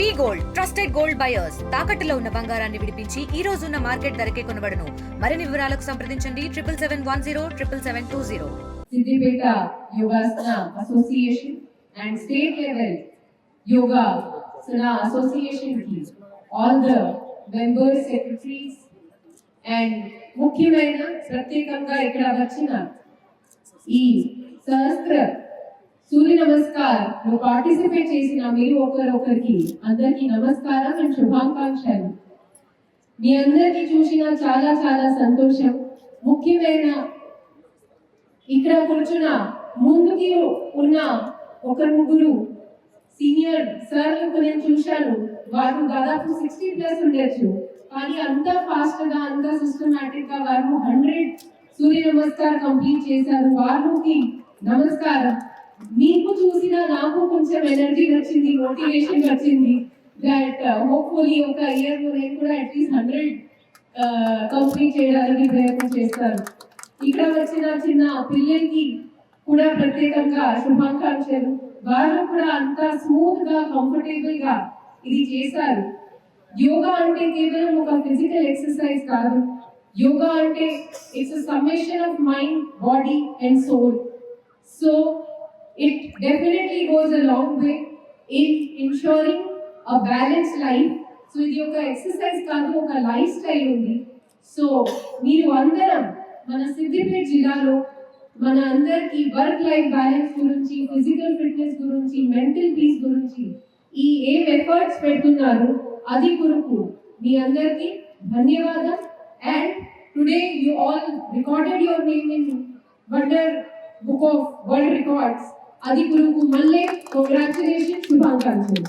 V gold trusted gold buyers. తాకట్టులో ఉన్న బంగారాన్ని విడిపించి ఈ రోజు ఉన్న మార్కెట్ ధరకే కొనబడను. మరిన్ని వివరాలకు సంప్రదించండి triple seven one zero triple seven two zero. Siddipet Yogasana association and state level Yogasana అసోసియేషన్కి all the members secretaries and ముఖ్యమైన ప్రత్యేకంగా ఇక్కడ వచ్చిన ఈ సహస్ర సూర్య నమస్కార్. లో పార్టిసిపేట్ చేసిన మీరు ఒకరొకరికి అందరికీ నమస్కారం అండ్ శుభాకాంక్షలు. మీ అందరికీ చూసిన చాలా చాలా సంతోషం. ముఖ్యమైన ఇక్కడ కూర్చున్న ముందుకి ఉన్న ఒక ముగ్గురు సీనియర్ సార్లకు నేను చూశాను. వారు దాదాపు సిక్స్టీ ప్లస్ ఉండొచ్చు. కానీ అంత ఫాస్ట్గా అంత సిస్టమేటిక్గా వారు హండ్రెడ్ సూర్య నమస్కార్ కంప్లీట్ చేశారు. వారికి నమస్కారం. మీకు చూసిన నాకు కొంచెం ఎనర్జీ వచ్చింది మోటివేషన్ వచ్చింది దట్ హోప్ఫుల్లీ ఒక ఇయర్ నేను కూడా అట్లీస్ట్ హండ్రెడ్ కంప్లీట్ చేయడానికి ప్రయత్నం చేస్తాను. ఇక్కడ వచ్చిన చిన్న పిల్లలకి కూడా ప్రత్యేకంగా శుభాకాంక్షలు. వాళ్ళు కూడా అంత స్మూత్గా కంఫర్టబుల్గా ఇది చేశారు. యోగా అంటే కేవలం ఒక ఫిజికల్ ఎక్సర్సైజ్ కాదు. యోగా అంటే it's summation of mind body and soul so It definitely goes a long way in ensuring a balance life so ఇది ఒక ఎక్సర్సైజ్ కాదు ఒక లైఫ్ స్టైల్ ఉంది. సో మీరు అందరం మన సిద్దిపేట జిల్లాలో మన అందరికీ వర్క్ లైఫ్ బ్యాలెన్స్ గురించి ఫిజికల్ ఫిట్నెస్ గురించి మెంటల్ పీస్ గురించి ఈ ఏం ఎఫర్ట్స్ పెడుతున్నారు అది కొరకు మీ అందరికీ ధన్యవాదం. And today you all recorded your name in wonder book of world records అది కొరకు మళ్ళీ కంగ్రాచులేషన్ శుభాకాంక్షలు.